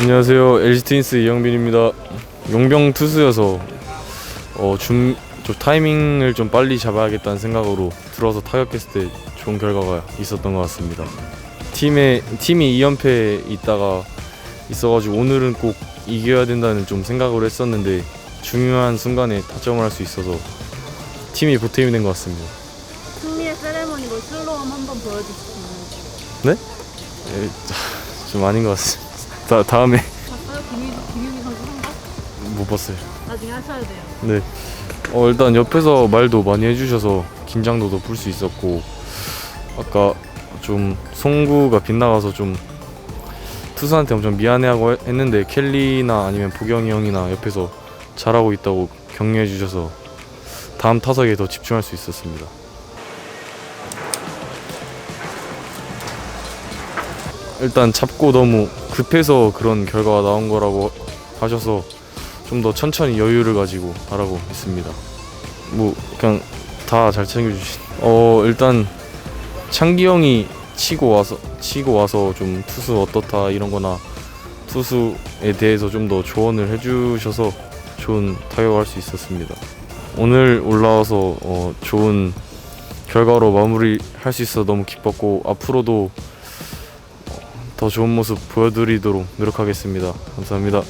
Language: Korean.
안녕하세요. LG 트윈스 이영빈입니다. 용병 투수여서 어, 중, 좀 타이밍을 좀 빨리 잡아야겠다는 생각으로 들어서 타격했을 때 좋은 결과가 있었던 것 같습니다. 팀에 팀이 2연패 있다가 있어가지고 오늘은 꼭 이겨야 된다는 좀 생각으로 했었는데 중요한 순간에 타점을 할 수 있어서 팀이 보탬이 된 것 같습니다. 승리의 세레머니로 슬로움 한번 보여주시면 에, 좀 아닌 것 같습니다. 다, 다음에 봤어요? 김유, 김유미 선수 한번? 못 봤어요. 나중에 하셔야 돼요. 네. 어 일단 옆에서 말도 많이 해주셔서 긴장도도 풀수 있었고 아까 좀 송구가 빗나가서 좀 투수한테 엄청 미안해하고 했- 했는데 켈리나 아니면 보경이 형이나 옆에서 잘하고 있다고 격려해 주셔서 다음 타석에 더 집중할 수 있었습니다. 일단 잡고 너무 급해서 그런 결과가 나온 거라고 하셔서 좀 더 천천히 여유를 가지고 하라고 했습니다. 뭐 그냥 다 잘 챙겨주신. 어 일단 창기 형이 치고 와서 치고 와서 좀 투수 어떻다 이런거나 투수에 대해서 좀 더 조언을 해주셔서 좋은 타격할 수 있었습니다. 오늘 올라와서 어, 좋은 결과로 마무리할 수 있어 너무 기뻤고 앞으로도 어, 더 좋은 모습 보여드리도록 노력하겠습니다. 감사합니다.